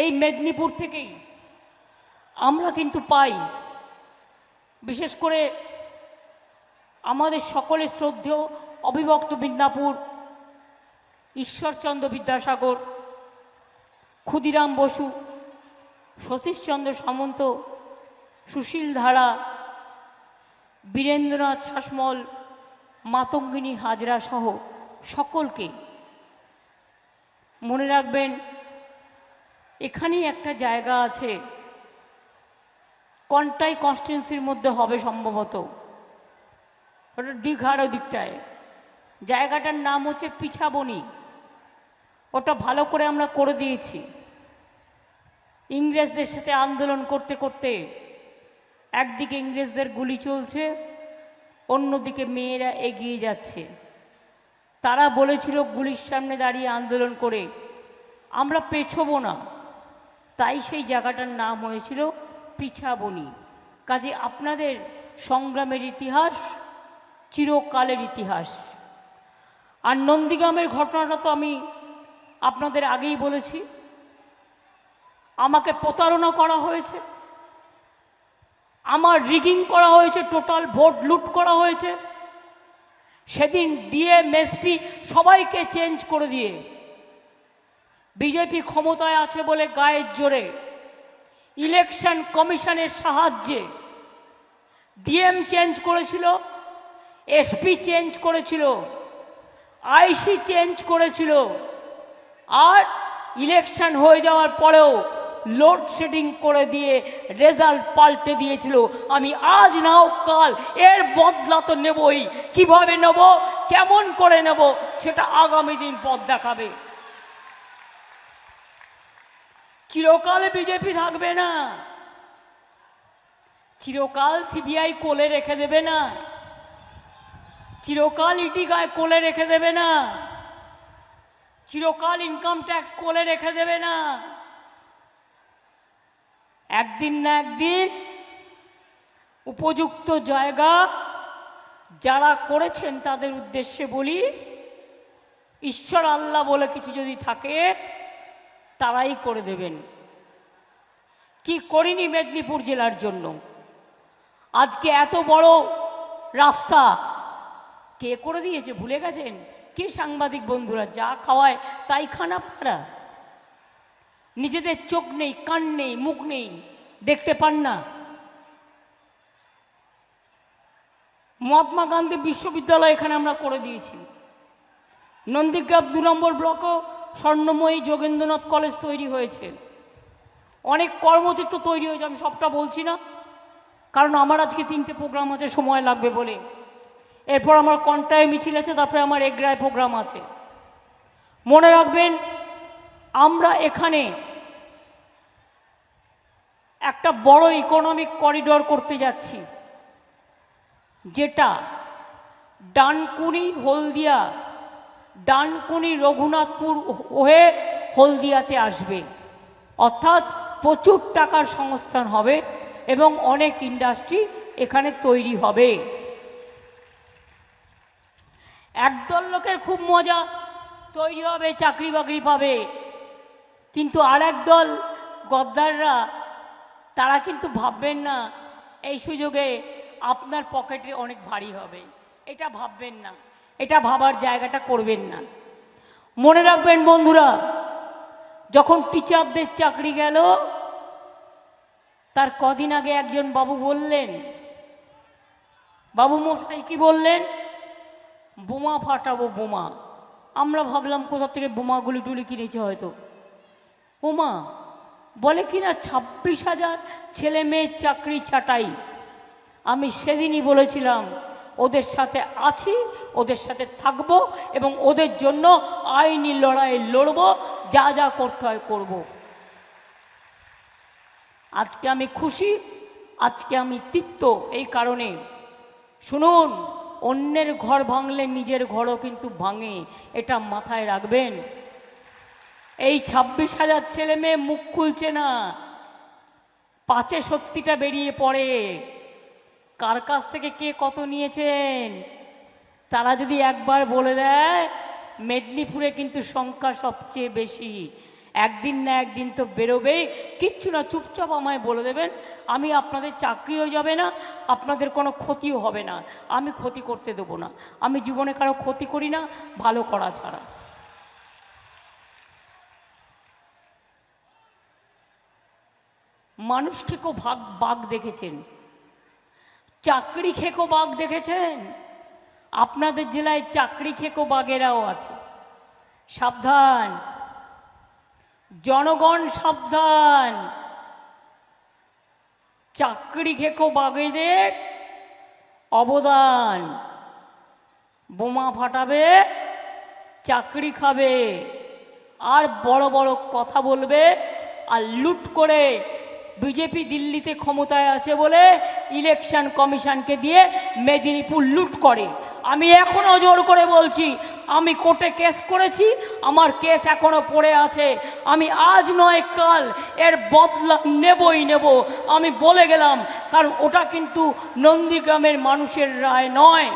এই মেদিনীপুর থেকেই আমরা কিন্তু পাই। বিশেষ করে আমাদের সকলের শ্রদ্ধেয় অবিভক্ত মিদনাপুর ঈশ্বরচন্দ্র বিদ্যাসাগর, ক্ষুদিরাম বসু, সতীশচন্দ্র সামন্ত, সুশীল ধারা, বীরেন্দ্রনাথ শাসমল, মাতঙ্গিনী হাজরা সহ সকলকে মনে রাখবেন এখানেই একটা জায়গা আছে। কন্টাই কনস্টিটেন্সির মধ্যে হবে সম্ভবত? ওটা দীঘার ওদিকটায়। জায়গাটার নাম হচ্ছে পিছাবনি। ওটা ভালো করে আমরা করে দিয়েছি। ইংরেজদের সাথে আন্দোলন করতে করতে একদিকে ইংরেজদের গুলি চলছে, অন্যদিকে মেয়েরা এগিয়ে যাচ্ছে। তারা বলেছিল, গুলির সামনে দাঁড়িয়ে আন্দোলন করে। আমরা পেছবো না। তাই সেই জায়গাটার নাম হয়েছিল পিছাবনি। কাজে আপনাদের সংগ্রামের ইতিহাস, চিরকালের ইতিহাস। আর নন্দীগ্রামের ঘটনাটা তো আমি আপনাদের আগেই বলেছি। আমাকে প্রতারণা করা হয়েছে। আমার রিগিং করা হয়েছে টোটাল ভোট লুট করা হয়েছে। সেদিন ডিএমএসপি সবাইকে চেঞ্জ করে দিয়ে বিজেপি ক্ষমতায় আছে বলে গায়ের জোরে, ইলেকশন কমিশনের সাহায্যে ডিএম চেঞ্জ করেছিল, এসপি চেঞ্জ করেছিল, আইসি চেঞ্জ করেছিল, আর ইলেকশন হয়ে যাওয়ার পরেও লোডশেডিং করে দিয়ে রেজাল্ট পাল্টে দিয়েছিল। আমি আজ নাও কাল এর বদলা তো নেবই। কীভাবে নেব? কেমন করে নেব? সেটা আগামী দিন পথ দেখাবে। চিরকালে বিজেপি থাকবে না। চিরকাল সিবিআই কোলে রেখে দেবে না। চিরকাল ইটি গায়ে কোলে রেখে দেবে না। চিরকাল ইনকাম ট্যাক্স কোলে রেখে দেবে না। একদিন না একদিন উপযুক্ত জায়গা যারা করেছেন তাদের উদ্দেশ্যে বলি, ঈশ্বর আল্লাহ বলে কিছু যদি থাকে তারাই করে দেবেন। কি করিনি মেদিনীপুর জেলার জন্য? আজকে এত বড় রাস্তা কে করে দিয়েছে? ভুলে গেছেন? কে সাংবাদিক বন্ধুরা? যা খাওয়ায় তাই খান আপনারা। নিজেদের চোখ নেই, কান নেই, মুখ নেই, দেখতে পান না। মহাত্মা গান্ধী বিশ্ববিদ্যালয় এখানে আমরা করে দিয়েছি। নন্দীগ্রাম দু নম্বর ব্লকও স্বর্ণময়ী যোগেন্দ্রনাথ কলেজ তৈরি হয়েছে। অনেক কর্মতীর্থ তৈরি হয়েছে, আমি সবটা বলছি না। কারণ আমার আজকে তিনটে প্রোগ্রাম আছে, সময় লাগবে বলে। এরপর আমার কন্টায় মিছিল আছে, তারপরে আমার এগ্রায় প্রোগ্রাম আছে। মনে রাখবেন, আমরা এখানে একটা বড় ইকোনমিক করিডোর করতে যাচ্ছি, যেটা ডানকুনি, হলদিয়া ডানকুনি রঘুনাথপুর হয়ে হলদিয়াতে আসবে। অর্থাৎ প্রচুর টাকার সংস্থান হবে এবং অনেক ইন্ডাস্ট্রি এখানে তৈরি হবে। একদল লোকের খুব মজা, তৈরি হবে, চাকরি বাকরি পাবে। কিন্তু আর দল গদ্দাররা, তারা কিন্তু ভাববেন না, এই সুযোগে আপনার পকেটে অনেক ভারী হবে। এটা ভাববেন না। এটা ভাবার জায়গাটা করবেন না। মনে রাখবেন বন্ধুরা, যখন টিচারদের চাকরি গেল, তার কদিন আগে একজন বাবু বললেন, বাবু মশাই, কি বললেন? বোমা ফাটাবো, বোমা। আমরা ভাবলাম, কোথা থেকে বোমাগুলি টুলি কিনেছে হয়তো। বোমা বলে কি না, ছাব্বিশ হাজার ছেলে মেয়ের চাকরি ছাটাই। আমি সেদিনই বলেছিলাম ওদের সাথে আছি, ওদের সাথে থাকব এবং ওদের জন্য আইনি লড়াই লড়ব, যা যা করতে হয় করব। আজকে আমি খুশি, আজকে আমি তৃপ্ত এই কারণে। শুনুন, অন্যের ঘর ভাঙলে নিজের ঘরও কিন্তু ভাঙে, এটা মাথায় রাখবেন। এই ছাব্বিশ হাজার ছেলে মেয়ে মুখ খুলছে না, পাচে সত্যিটা বেরিয়ে পড়ে। কার কাছ থেকে কে কত নিয়েছেন? তারা যদি একবার বলে দেয়, মেদিনীপুরে কিন্তু সংখ্যা সবচেয়ে বেশি। একদিন না একদিন তো বেরোবেই, কিচ্ছু না, চুপচাপ আমায় বলে দেবেন, আমি আপনাদের চাকরিও যাবে না, আপনাদের কোনো ক্ষতিও হবে না, আমি ক্ষতি করতে দেবো না, আমি জীবনে কারও ক্ষতি করি না, ভালো করা ছাড়া। মানুষ খেকো ভাগ বাঘ দেখেছেন। চাকরি খেকো বাঘ দেখেছেন? আপনাদের জেলায় চাকরি খেকো বাঘেরাও আছে। সাবধান। জনগণ সাবধান। চাকরি খেকো বাঘেদের অবদান। বোমা ফাটাবে, চাকরি খাবে। আর বড় বড় কথা বলবে আর লুট করে বিজেপি দিল্লিতে ক্ষমতায় আছে বলে ইলেকশন কমিশনকে দিয়ে মেদিনীপুর লুট করে। আমি এখনও জোর করে বলছি, আমি কোর্টে কেস করেছি, আমার কেস এখনও পড়ে আছে। আমি আজ নয়, কাল এর বদলা নেবই নেব। আমি বলে গেলাম, কারণ ওটা কিন্তু নন্দীগ্রামের মানুষের রায় নয়।